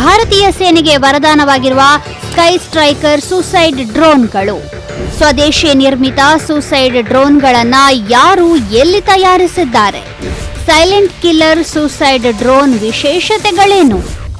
ಭಾರತೀಯ ಸೇನೆಗೆ ವರದಾನವಾಗಿರುವ sky striker suicide ಡ್ರೋನ್ಗಳು ಸ್ವದೇಶಿ ನಿರ್ಮಿತ ಸೂಸೈಡ್ ಡ್ರೋನ್ಗಳನ್ನ ಯಾರು ಎಲ್ಲಿ ತಯಾರಿಸಿದ್ದಾರೆ? ಸೈಲೆಂಟ್ ಕಿಲ್ಲರ್ ಸೂಸೈಡ್ ಡ್ರೋನ್ ವಿಶೇಷತೆಗಳೇನು?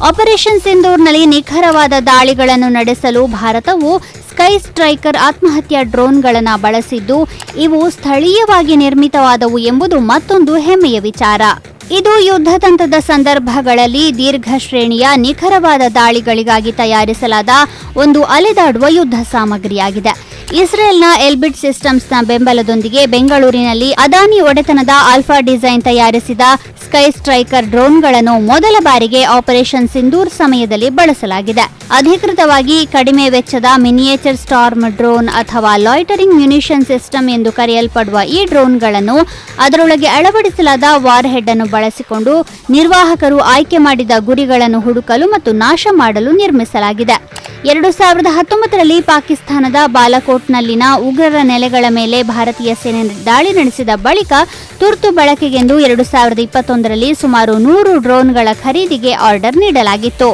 ಆಪರೇಷನ್ ಸಿಂಧೂರ್ನಲ್ಲಿ ನಿಖರವಾದ ದಾಳಿಗಳನ್ನು ನಡೆಸಲು ಭಾರತವು ಸ್ಕೈ ಸ್ಟ್ರೈಕರ್ ಆತ್ಮಹತ್ಯಾ ಡ್ರೋನ್ಗಳನ್ನು ಬಳಸಿದ್ದು, ಇವು ಸ್ಥಳೀಯವಾಗಿ ನಿರ್ಮಿತವಾದವು ಎಂಬುದು ಮತ್ತೊಂದು ಹೆಮ್ಮೆಯ ವಿಚಾರ. ಇದು ಯುದ್ಧತಂತ್ರದ ಸಂದರ್ಭಗಳಲ್ಲಿ ದೀರ್ಘ ಶ್ರೇಣಿಯ ನಿಖರವಾದ ದಾಳಿಗಳಿಗಾಗಿ ತಯಾರಿಸಲಾದ ಒಂದು ಅಲೆದಾಡುವ ಯುದ್ಧ ಸಾಮಗ್ರಿಯಾಗಿದೆ. ಇಸ್ರೇಲ್ನ ಎಲ್ಬಿಟ್ ಸಿಸ್ಟಮ್ಸ್ನ ಬೆಂಬಲದೊಂದಿಗೆ ಬೆಂಗಳೂರಿನಲ್ಲಿ ಅದಾನಿ ಒಡೆತನದ ಆಲ್ಫಾ ಡಿಸೈನ್ ತಯಾರಿಸಿದ ಸ್ಕೈ ಸ್ಟ್ರೈಕರ್ ಡ್ರೋನ್ಗಳನ್ನು ಮೊದಲ ಬಾರಿಗೆ ಆಪರೇಷನ್ ಸಿಂಧೂರ್ ಸಮಯದಲ್ಲಿ ಬಳಸಲಾಗಿದೆ. ಅಧಿಕೃತವಾಗಿ ಕಡಿಮೆ ವೆಚ್ಚದ ಮಿನಿಯೇಚರ್ ಸ್ಟಾರ್ಮ್ ಡ್ರೋನ್ ಅಥವಾ ಲಾಯ್ಟರಿಂಗ್ ಮ್ಯುನಿಷನ್ ಸಿಸ್ಟಮ್ ಎಂದು ಕರೆಯಲ್ಪಡುವ ಈ ಡ್ರೋನ್ಗಳನ್ನು ಅದರೊಳಗೆ ಅಳವಡಿಸಲಾದ ವಾರ್ ಹೆಡ್ ಅನ್ನು ಬಳಸಿಕೊಂಡು ನಿರ್ವಾಹಕರು ಆಯ್ಕೆ ಮಾಡಿದ ಗುರಿಗಳನ್ನು ಹುಡುಕಲು ಮತ್ತು ನಾಶ ಮಾಡಲು ನಿರ್ಮಿಸಲಾಗಿದೆ. ಎರಡು ಸಾವಿರದ ಹತ್ತೊಂಬತ್ತರಲ್ಲಿ ಪಾಕಿಸ್ತಾನದ ಬಾಲಕೋಟ್ನಲ್ಲಿನ ಉಗ್ರರ ನೆಲೆಗಳ ಮೇಲೆ ಭಾರತೀಯ ಸೇನೆ ದಾಳಿ ನಡೆಸಿದ ಬಳಿಕ ತುರ್ತು ಬಳಕೆಗೆಂದು ಎರಡು ಸಾವಿರದ ಇಪ್ಪತ್ತೊಂದರಲ್ಲಿ ಸುಮಾರು ನೂರು ಡ್ರೋನ್ಗಳ ಖರೀದಿಗೆ ಆರ್ಡರ್ ನೀಡಲಾಗಿತ್ತು.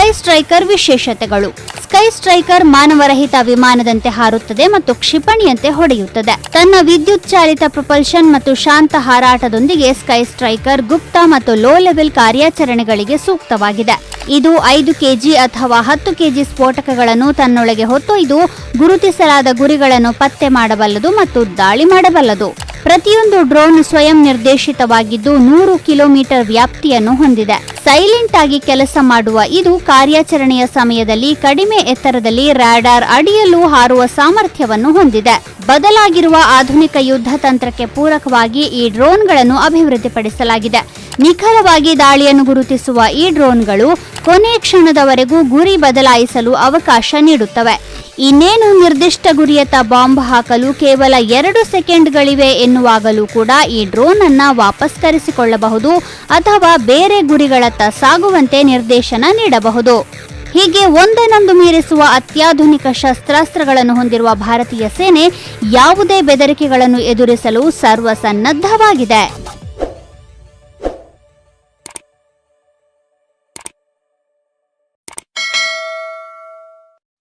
ಸ್ಕೈ ಸ್ಟ್ರೈಕರ್ ವಿಶೇಷತೆಗಳು. ಸ್ಕೈ ಸ್ಟ್ರೈಕರ್ ಮಾನವರಹಿತ ವಿಮಾನದಂತೆ ಹಾರುತ್ತದೆ ಮತ್ತು ಕ್ಷಿಪಣಿಯಂತೆ ಹೊಡೆಯುತ್ತದೆ. ತನ್ನ ವಿದ್ಯುತ್ ಚಾಲಿತ ಪ್ರೊಪಲ್ಷನ್ ಮತ್ತು ಶಾಂತ ಹಾರಾಟದೊಂದಿಗೆ ಸ್ಕೈ ಸ್ಟ್ರೈಕರ್ ಗುಪ್ತ ಮತ್ತು ಲೋ ಲೆವೆಲ್ ಕಾರ್ಯಾಚರಣೆಗಳಿಗೆ ಸೂಕ್ತವಾಗಿದೆ. ಇದು ಐದು ಕೆಜಿ ಅಥವಾ ಹತ್ತು ಕೆಜಿ ಸ್ಫೋಟಕಗಳನ್ನು ತನ್ನೊಳಗೆ ಹೊತ್ತೊಯ್ದು ಗುರುತಿಸಲಾದ ಗುರಿಗಳನ್ನು ಪತ್ತೆ ಮಾಡಬಲ್ಲದು ಮತ್ತು ದಾಳಿ ಮಾಡಬಲ್ಲದು. ಪ್ರತಿಯೊಂದು ಡ್ರೋನ್ ಸ್ವಯಂ ನಿರ್ದೇಶಿತವಾಗಿದ್ದು ನೂರು ಕಿಲೋಮೀಟರ್ ವ್ಯಾಪ್ತಿಯನ್ನು ಹೊಂದಿದೆ. ಸೈಲೆಂಟ್ ಆಗಿ ಕೆಲಸ ಮಾಡುವ ಇದು ಕಾರ್ಯಾಚರಣೆಯ ಸಮಯದಲ್ಲಿ ಕಡಿಮೆ ಎತ್ತರದಲ್ಲಿ ರಾಡಾರ್ ಅಡಿಯಲ್ಲೂ ಹಾರುವ ಸಾಮರ್ಥ್ಯವನ್ನು ಹೊಂದಿದೆ. ಬದಲಾಗಿರುವ ಆಧುನಿಕ ಯುದ್ಧ ತಂತ್ರಕ್ಕೆ ಪೂರಕವಾಗಿ ಈ ಡ್ರೋನ್ಗಳನ್ನು ಅಭಿವೃದ್ಧಿಪಡಿಸಲಾಗಿದೆ. ನಿಖರವಾಗಿ ದಾಳಿಯನ್ನು ಗುರುತಿಸುವ ಈ ಡ್ರೋನ್ಗಳು ಕೊನೆ ಕ್ಷಣದವರೆಗೂ ಗುರಿ ಬದಲಾಯಿಸಲು ಅವಕಾಶ ನೀಡುತ್ತವೆ. ಇನ್ನೇನು ನಿರ್ದಿಷ್ಟ ಗುರಿಯತ್ತ ಬಾಂಬ್ ಹಾಕಲು ಕೇವಲ ಎರಡು ಸೆಕೆಂಡ್ಗಳಿವೆ ಎನ್ನುವಾಗಲೂ ಕೂಡ ಈ ಡ್ರೋನ್ ಅನ್ನ ವಾಪಸ್ ಕರೆಸಿಕೊಳ್ಳಬಹುದು ಅಥವಾ ಬೇರೆ ಗುರಿಗಳತ್ತ ಸಾಗುವಂತೆ ನಿರ್ದೇಶನ ನೀಡಬಹುದು. ಹೀಗೆ ಒಂದನ್ನೊಂದು ಮೀರಿಸುವ ಅತ್ಯಾಧುನಿಕ ಶಸ್ತ್ರಾಸ್ತ್ರಗಳನ್ನು ಹೊಂದಿರುವ ಭಾರತೀಯ ಸೇನೆ ಯಾವುದೇ ಬೆದರಿಕೆಗಳನ್ನು ಎದುರಿಸಲು ಸರ್ವಸನ್ನದ್ಧವಾಗಿದೆ.